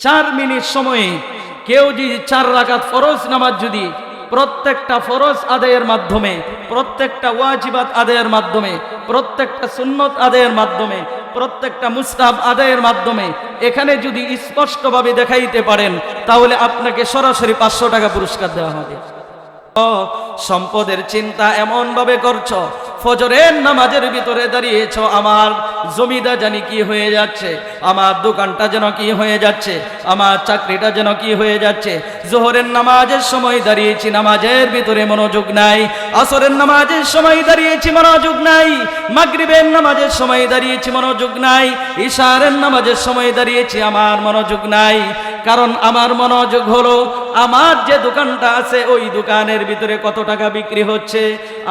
চার মিনিট সময়ে কেউ যদি চার রাকাত ফরজ নামাজ যদি প্রত্যেকটা ফরজ আদায়ের মাধ্যমে, প্রত্যেকটা ওয়াজিবাত আদায়ের মাধ্যমে, প্রত্যেকটা সুন্নত আদায়ের মাধ্যমে, প্রত্যেকটা মুস্তাব আদায়ের মাধ্যমে এখানে যদি স্পষ্টভাবে দেখাইতে পারেন, তাহলে আপনাকে সরাসরি পাঁচশো টাকা পুরস্কার দেওয়া হবে। সম্পদের চিন্তা এমন ভাবে করছ ফজরের নামাজের ভিতরে দাঁড়িয়েছ, আমার জমিদা জানি কি হয়ে যাচ্ছে, আমার দোকানটা যেন কি হয়ে যাচ্ছে, আমার চাকরিটা যেন কি হয়ে যাচ্ছে। জোহরের নামাজের সময় দাঁড়িয়েছি, নামাজের ভিতরে মনোযোগ নাই। আসরের নামাজের সময় দাঁড়িয়েছি, মনোযোগ নাই। মাগরিবের নামাজের সময় দাঁড়িয়েছি, মনোযোগ নাই। ইশারের নামাজের সময় দাঁড়িয়েছি, আমার মনোযোগ নাই। কারণ আমার মনোযোগ হলো, আমার যে দোকানটা আছে, ওই দোকানের ভিতরে কত টাকা বিক্রি হচ্ছে,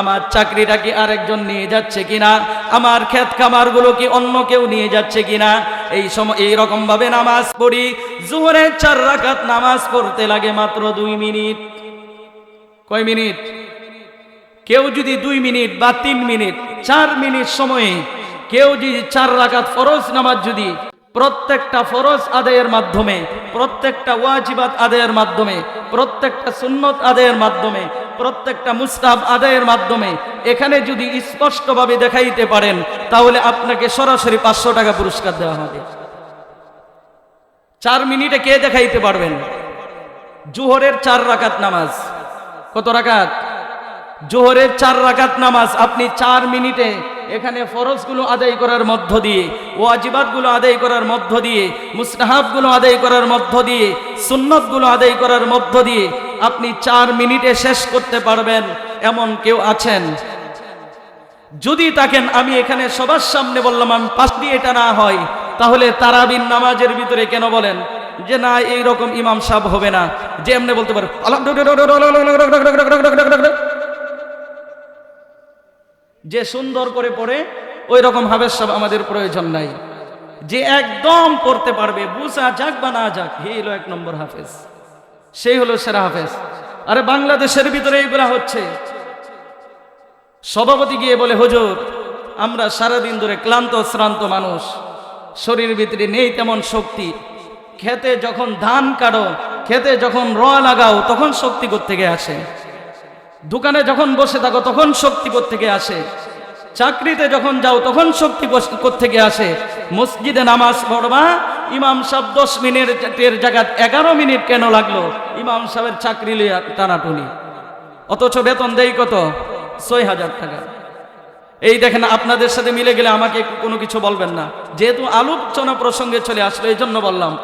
আমার চাকরিটা কি আরেকজন নিয়ে যাচ্ছে কিনা, আমার ক্ষেত খামারগুলো কি অন্য কেউ নিয়ে যাচ্ছে কিনা, এই সময় এই রকম ভাবে নামাজ পড়ি, জোহরের চার রাকাত নামাজ পড়তে লাগে মাত্র দুই মিনিট। কয় মিনিট? কেউ যদি দুই মিনিট বা তিন মিনিট, চার মিনিট সময়ে, কেউ যদি চার রাকাত ফরজ নামাজ যদি প্রত্যেকটা ফরজ আদায়ের মাধ্যমে, প্রত্যেকটা ওয়াজিবাত আদায়ের মাধ্যমে, প্রত্যেকটা সুন্নত আদায়ের মাধ্যমে, প্রত্যেকটা মুস্তাব আদায়ের মাধ্যমে, এখানে যদি স্পষ্টভাবে দেখাইতে পারেন, তাহলে আপনাকে সরাসরি পাঁচশো টাকা পুরস্কার দেওয়া হবে। চার মিনিটে কে দেখাইতে পারবেন? জোহরের চার রাকাত নামাজ। কত রাকাত? জোহরের চার রাকাত নামাজ আপনি চার মিনিটে এখানে ফরজগুলো আদায় করার মধ্য দিয়ে, ওয়াজিবাতগুলো আদায় করার মধ্য দিয়ে, মুস্তাহাবগুলো আদায় করার মধ্য দিয়ে, সুন্নতগুলো আদায় করার মধ্য দিয়ে আপনি চার মিনিটে শেষ করতে পারবেন, এমন কেউ আছেন? যদি তাকেন আমি এখানে সবার সামনে বললাম আমি পাশ দিয়ে এটা না হয়, তাহলে তারাবিন নামাজের ভিতরে কেন বলেন? যে না এই রকম ইমাম সাহেব হবে না। যে এমনি বলতে পারে যে সুন্দর করে পড়ে ওই রকম হাবের সাহেব আমাদের প্রয়োজন নাই। যে একদম পড়তে পারবে, বুঝা যাক বা না যাক, হে হলো এক নম্বর হাফেজ। সেই হলো সেরা হাফেজ। আরে বাংলাদেশের ভিতরে এইগুলা হচ্ছে। সভাপতি গিয়ে বলে, হুজুর, আমরা সারাদিন ধরে ক্লান্ত, শ্রান্ত মানুষ। শরীর ভিতরে নেই তেমন শক্তি। খেতে যখন ধান কাটো, খেতে যখন র লাগাও, তখন শক্তি থেকে আসে? দোকানে যখন বসে থাকো, তখন শক্তি থেকে আসে। চাকরিতে যখন যাও, তখন শক্তি থেকে আসে। মসজিদে নামাজ পড়বা, ইমাম সাহেব দশ মিনিটের জায়গায় এগারো মিনিট কেন লাগল? ইমাম সাহেবের চাকরি টানাটুনি। অথচ বেতন দেই কত? ছয় হাজার টাকা। এই দেখেন, আপনাদের সাথে মিলে গেলে আমাকে কোনো কিছু বলবেন না। যেহেতু আলোচনা প্রসঙ্গে চলে আসলো, এই জন্য বললাম,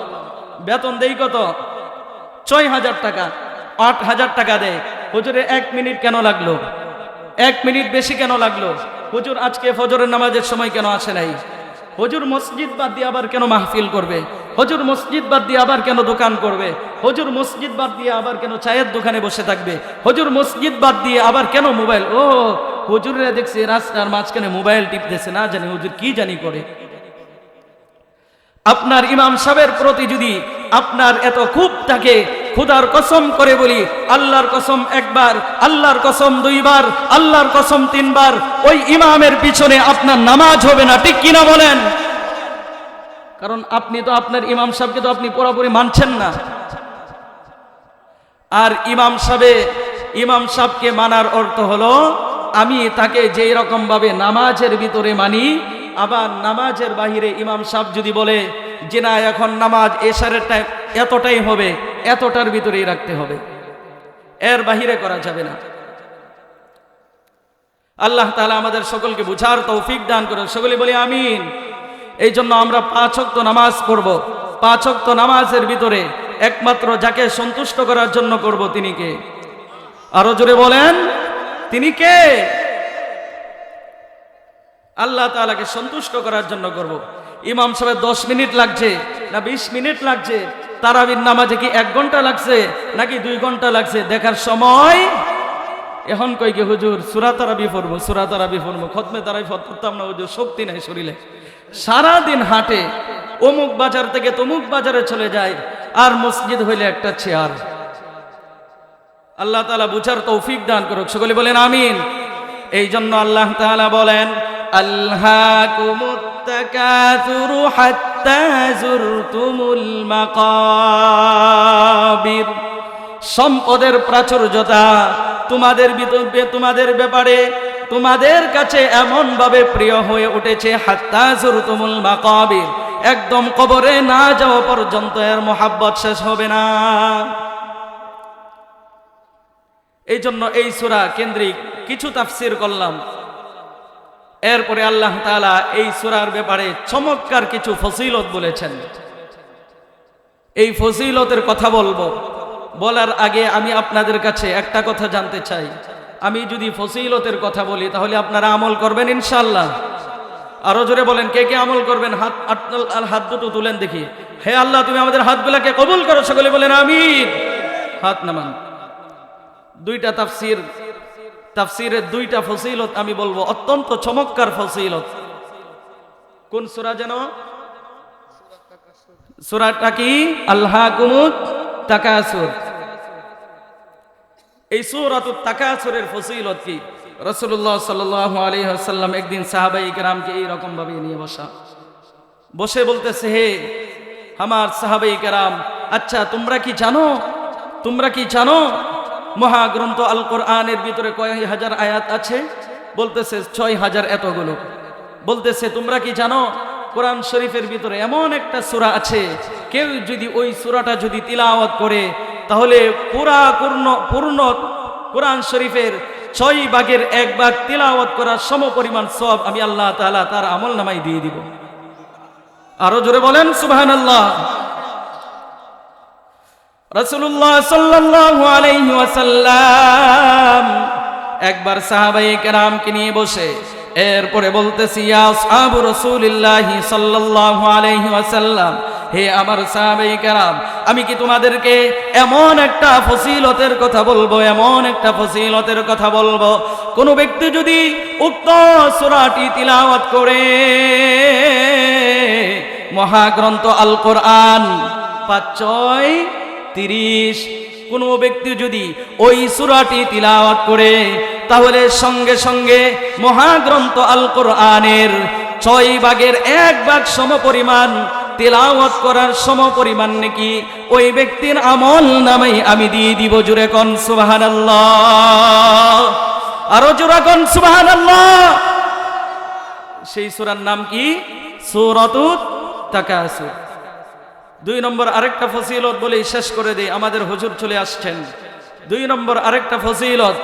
বেতন দেই কত? ছয় হাজার টাকা, আট হাজার টাকা দেয়। হুজুরে, এক মিনিট কেন লাগল? এক মিনিট বেশি কেন লাগল? হুজুর, আজকে ফজরের নামাজের সময় কেন আসে নাই? হুজুর, মসজিদ বাদ দিয়ে আবার কেন মাহফিল করবে? হুজুর, মসজিদ বাদ দিয়ে আবার কেন দোকান করবে? হুজুর, মসজিদ বাদ দিয়ে আবার কেন চায়ের দোকানে বসে থাকবে? হুজুর, মসজিদ বাদ দিয়ে আবার কেন মোবাইল? ও, হুজুরেরা দেখছি রাস্তার মাঝখানে মোবাইল টিপতেছে, না জানি হুজুর কি জানি করে। আপনার ইমাম সাহেবের প্রতি যদি আপনার এত খুব থাকে খুদার কসম করে বলি, আল্লাহর কসম একবার, আল্লাহর কসম দুইবার, আল্লাহর কসম তিনবার, ওই ইমামের পিছনে আপনার নামাজ হবে না, ঠিক কিনা বলেন? কারণ আপনি তো আপনার ইমাম সাহেবকে তো আপনি পুরোপুরি মানছেন না। আর ইমাম সাহেবে, ইমাম সাহেবকে মানার অর্থ হলো, আমি তাকে যেই রকম ভাবে নামাজের ভিতরে মানি, আবার নামাজের বাহিরে ইমাম সাহেব যদি বলে যে না, এখন নামাজ এশারের টাইম এতটাই হবে, এতটার ভিতরেই রাখতে হবে। এর বাহিরে করা যাবে না। আল্লাহ তালা আমাদের সকলকে বুঝার তৌফিক দান করেন। সকলে বলি আমিন। এই জন্য আমরা পাঁচক্ত নামাজ পড়ব। পাঁচক্ত নামাজের ভিতরে একমাত্র যাকে সন্তুষ্ট করার জন্য করব তিনি কে? আরও জোরে বলেন, তিনি কে? আল্লাহ তালাকে সন্তুষ্ট করার জন্য করব। ইমাম সাহেব দশ মিনিট লাগছে, না বিশ মিনিট লাগছে, তারাবির নামাজে কি এক ঘণ্টা লাগছে, নাকি দুই ঘণ্টা লাগছে, দেখার সময়? এখন কই কি হুজুর, সুরা তারাবি ফরবো সুরা তারাবি ফরবো খতমে তারাবি ফরতাম না হুজুর, শক্তি নাই শরীরে। সারাদিন হাঁটে, অমুক বাজার থেকে তমুক বাজারে চলে যায়, আর মসজিদ হইলে একটা চেয়ার। আল্লাহ তালা বুঝার তৌফিক দান করুক, সকলে বলেন আমিন। এই জন্য আল্লাহ তাআলা বলেন আল্লাহ হাত্তা জুরতুমুল মাকাবির। সম্পদের প্রাচুর্যতা তোমাদের ভিতরে তোমাদের ব্যাপারে, তোমাদের কাছে এমন ভাবে প্রিয় হয়ে উঠেছে হাত্তা জুরতুমুল মাকাবির। একদম কবরে না যাওয়া পর্যন্ত এর মোহাব্বত শেষ হবে না। এই জন্য এই সুরা কেন্দ্রিক কিছু তাফসির করলাম। এরপরে আল্লাহ তাআলা এই সুরার ব্যাপারে চমৎকার কিছু ফসিলত বলেছেন। এই ফসিলতের কথা বলব। বলার আগে আমি আপনাদের কাছে একটা কথা জানতে চাই। আমি যদি ফসিলতের কথা বলি, তাহলে আপনারা আমল করবেন ইনশাল্লাহ আরও জোরে বলেন, কে কে আমল করবেন? হাত, আর হাত দুটো তুলেন দেখি। হে আল্লাহ, তুমি আমাদের হাতগুলাকে কবুল করো, সকলে বলেন আমিন। হাত নামান। দুইটা তাফসির তাফসিরের দুইটা ফসিলত আমি বলব, অত্যন্ত চমৎকার ফসিলত। কোন সূরা যেন? সূরাটা কি? আল্লাহ কুমুত তাকাসুর। এই সূরাতুত তাকাসুরের ফসিলত কি? রাসূলুল্লাহ সাল্লাল্লাহু আলাইহি ওয়াসাল্লাম একদিন সাহাবাই কেরামকে এই রকম ভাবে নিয়ে বসা। বসে বলতেছে, হে আমার সাহাবাই কেরাম আচ্ছা তোমরা কি জানো? তোমরা কি জানো মহাগ্রন্থ আল কোরআনের ভিতরে কয় হাজার আয়াত আছে। বলতেছে, ছয় হাজার এতগুলো। বলতেছে, তোমরা কি জানো, কোরআন শরীফের ভিতরে এমন একটা সূরা আছে? কেউ যদি ওই সূরাটা যদি তিলাওয়াত করে, তাহলে পুরা পূর্ণ পূর্ণ কোরআন শরীফের ছয় ভাগের এক ভাগ তিলাওয়াত করার সম পরিমাণ সব আমি আল্লাহ তাআলা তার আমল নামাই দিয়ে দিব। আরও জোরে বলেন, সুবহানাল্লাহ। রাসূলুল্লাহ সাল্লাল্লাহু আলাইহি ওয়াসাল্লাম একবার সাহাবায়ে কেরামকে নিয়ে বসে এরপরে বলতেছি, ইয়া আসহাবু রাসূলিল্লাহ সাল্লাল্লাহু আলাইহি ওয়াসাল্লাম, হে আমার সাহাবায়ে কেরাম, আমি কি তোমাদেরকে এমন একটা ফসিলতের কথা বলব, এমন একটা ফসিলতের কথা বলব? কোন ব্যক্তি যদি উক্ত সূরাটি তিলাওয়াত করে, মহাগ্রন্থ আল কোরআন পাঁচ তিরিশ। কোনো ব্যক্তি যদি ওই সুরাটি তিলাওয়াত করে, তাহলে সঙ্গে সঙ্গে মহাগ্রন্থ আল কোরআনের ছয় ভাগের এক ভাগ সমপরিমাণ তেলাওয়াত করার সমপরিমাণ নাকি ওই ব্যক্তির আমল নামেই আমি দিয়ে দিব জুড়ে কন, সুবহানাল্লাহ। আরও জোড়া কন, সুবহানাল্লাহ। সেই সূরার নাম কি? সূরাতুত তাকাসুর দুই নম্বর আরেকটা ফজিলত বলে শেষ করে দেই, আমাদের হুজুর চলে আসছেন। দুই নম্বর আরেকটা ফজিলত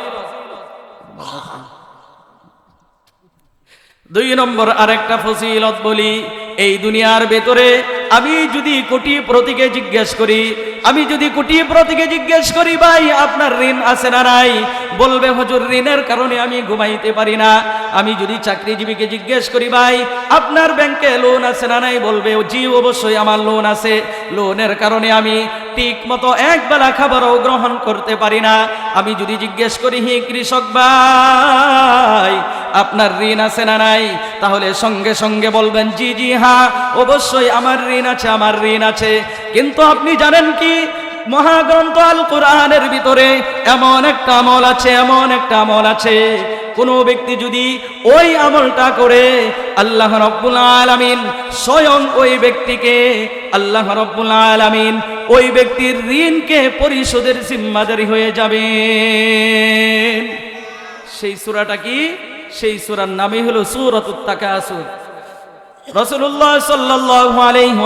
দুই নম্বর আরেকটা ফজিলত বলি, এই দুনিয়ার ভেতরে আমি যদি কোটি প্রতিকে জিজ্ঞেস করি আমি যদি কোটি প্রতিকে জিজ্ঞেস করি, ভাই, আপনার ঋণ আছে না নাই? বলবে, হুজুর, ঋণের কারণে আমি ঘুমাইতে পারি না। আমি যদি চাকরিজীবীকে জিজ্ঞেস করি, ভাই, আপনার ব্যাংকে লোন আছে না নাই? বলবে জি, অবশ্যই আমার লোন আছে। লোনের কারণে আমি ঠিক মতো এক বেলা খাবারও গ্রহণ করতে পারি না। আমি যদি জিজ্ঞেস করি, হি কৃষক ভাই আপনার ঋণ আছে না নাই? তাহলে সঙ্গে সঙ্গে বলবেন, জি জি হ্যাঁ অবশ্যই আমার ঋণ আছে, আমার ঋণ আছে। কিন্তু আপনি জানেন কি? মহাগ্রন্থ আল কোরআনের ভিতরে এমন একটা আমল আছে, এমন একটা আমল আছে। কোনো ব্যক্তি যদি ওই আমলটা করে, আল্লাহ রব্বুল আলামিন স্বয়ং ওই ব্যক্তিকে, আল্লাহ রব্বুল আলামিন ওই ব্যক্তির ঋণকে পরিশোধের জিম্মাদারি হয়ে যাবে সেই সূরাটা কি? সেই সূরার নামই হলো সূরাতুত তাকাসুর। রসুল্লাহ সাল্লাল্লাহু আলাইহি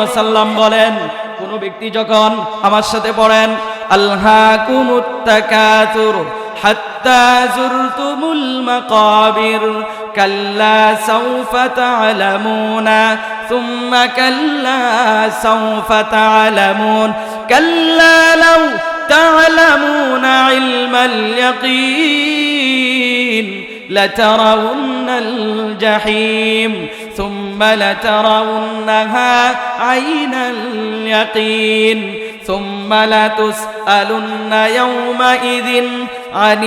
বলেন, কোন ব্যক্তি যখন আমার সাথে পড়েন আল্লাকুমুত তাকাতুর হাত্তা জুরতুমুল মাকাবির, কাল্লা সাউফা তা'লামুনা থুম্মা কাল্লা সাউফা তা'লামুন কাল্লা লাউ তা'লামুনা ইলমাল ইয়াকিন। لترون الجحيم ثم لترونها عين اليقين ثم لتسألن يومئذ عن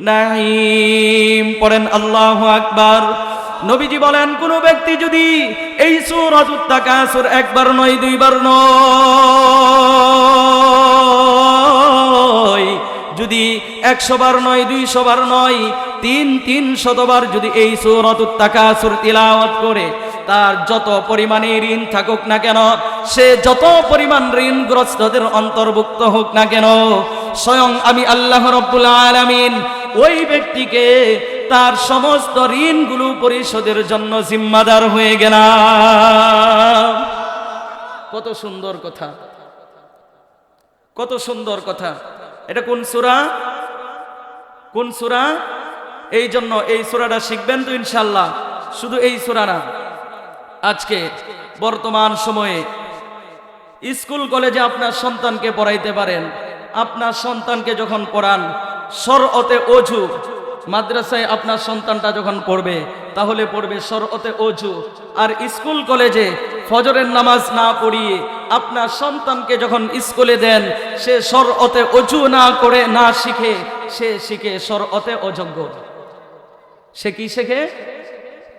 النعيم পড়েন আল্লাহু আকবার নবীজি বলেন কোন ব্যক্তি যদি এই সূরাতুত তাকাসুর একবার নয় দুইবার নয় একশো বার নয় দুইশো বার নয়, তিন তিন শতবার যদি এই সুরত তাকাসুর তিলাওয়াত করে, তার যত পরিমাণে ঋণ থাকুক না কেন, সে যত পরিমাণ ঋণগ্রস্তদের অন্তর্ভুক্ত হোক না কেন, স্বয়ং আমি আল্লাহ রব্বুল আলামিন ওই ব্যক্তিকে তার সমস্ত ঋণগুলো পরিশোধের জন্য জিম্মাদার হয়ে গেলাম। কত সুন্দর কথা, কত সুন্দর কথা। এটা কোন সুরা? কোন সুরা? এই জন্য এই সুরাটা শিখবেন তো ইনশাল্লাহ শুধু এই সুরা না। আজকে বর্তমান সময়ে স্কুল কলেজে আপনার সন্তানকে পড়াইতে পারেন। আপনার সন্তানকে যখন পড়ান সরতে অজু, মাদ্রাসায় আপনার সন্তানটা যখন পড়বে, তাহলে পড়বে সরতে অজু। আর স্কুল কলেজে ফজরের নামাজ না পড়িয়ে আপনার সন্তানকে যখন স্কুলে দেন, সে সরতে অজু না করে না শিখে সে শিখে সরতে অযোগ্য সে কি শেখে?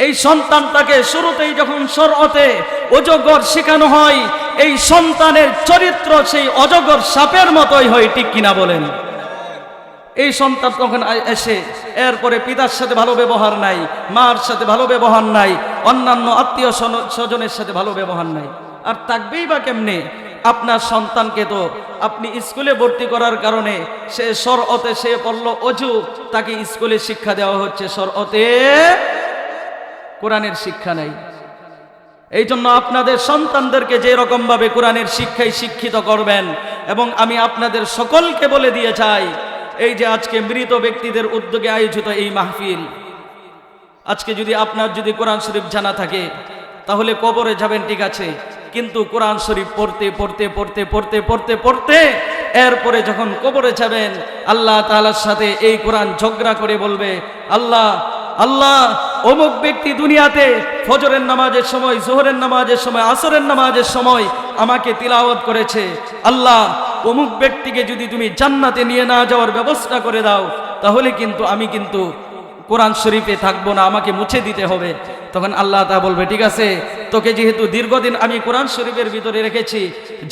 এই সন্তানটাকে শুরুতেই যখন সরতে অজগর শেখানো হয়, এই সন্তানের চরিত্র সেই অজগর সাপের মতোই হয়, ঠিক কিনা বলেন? এই সন্তান তখন এসে এরপরে পিতার সাথে ভালো ব্যবহার নাই, মার সাথে ভালো ব্যবহার নাই, অন্যান্য আত্মীয় স্বজনের সাথে ভালো ব্যবহার নাই। আর থাকবেই বা কেমনে? আপনার সন্তানকে তো আপনি স্কুলে ভর্তি করার কারণে সে সর অতে সে পড়ল অজু, তাকে স্কুলে শিক্ষা দেওয়া হচ্ছে সর অতে কোরআনের শিক্ষা নাই। এই জন্য আপনাদের সন্তানদেরকে যে রকম ভাবে কোরআনের শিক্ষায় শিক্ষিত করবেন, এবং আমি আপনাদের সকলকে বলে দিয়ে চাই, এই যে আজকে মৃত ব্যক্তিদের উদ্যোগে আয়োজিত এই মাহফিল, আজকে যদি আপনার যদি কোরআন শরীফ জানা থাকে, তাহলে কবরে যাবেন, ঠিক আছে? কিন্তু কোরআন শরীফ পড়তে পড়তে পড়তে পড়তে পড়তে পড়তে এরপরে যখন কবরে যাবেন, আল্লাহ তাআলার সাথে এই কোরআন ঝগড়া করে বলবে, আল্লাহ আল্লাহ, অমুক ব্যক্তি দুনিয়াতে ফজরের নামাজের সময়, জোহরের নামাজের সময়, আসরের নামাজের সময় আমাকে তিলাওয়াত করেছে। আল্লাহ, অমুক ব্যক্তিকে যদি তুমি জান্নাতে নিয়ে না যাওয়ার ব্যবস্থা করে দাও, তাহলে কিন্তু আমি কিন্তু কোরআন শরীফে থাকব না, আমাকে মুছে দিতে হবে। তখন আল্লাহ তা বলবে, ঠিক আছে, তোকে যেহেতু দীর্ঘদিন আমি কোরআন শরীফের ভিতরে রেখেছি,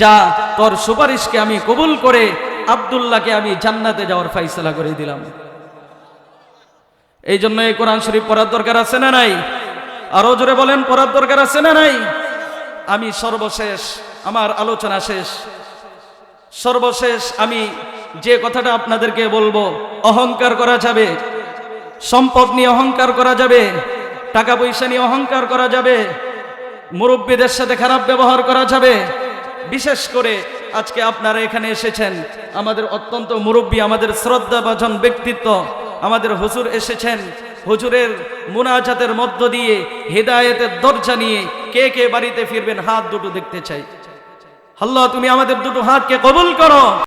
যা তোর সুপারিশকে আমি কবুল করে আব্দুল্লাহকে আমি জান্নাতে যাওয়ার ফাইসলা করে দিলাম। এই জন্য এই কোরআন শরীফ পড়ার দরকার আছে না নাই? আরও জোরে বলেন, পড়ার দরকার আছে না নাই? আমি সর্বশেষ, আমার আলোচনা শেষ। সর্বশেষ আমি যে কথাটা আপনাদেরকে বলব, অহংকার করা যাবে। সম্পদ নিয়ে অহংকার করা যাবে, টাকা পয়সা নিয়ে অহংকার করা যাবে, মুরব্বীদের সাথে খারাপ ব্যবহার করা যাবে। বিশেষ করে আজকে আপনারা এখানে এসেছেন, আমাদের অত্যন্ত মুরব্বী, আমাদের শ্রদ্ধাভাজন ব্যক্তিত্ব, আমাদের হুজুর এসেছেন। হুজুরের মুনাজাতের মধ্য দিয়ে, হেদায়েতের দরজা নিয়ে কে কে বাড়িতে ফিরবেন, হাত দুটো দেখতে চাই। আল্লাহ, তুমি আমাদের দুটো হাতকে কবুল করো।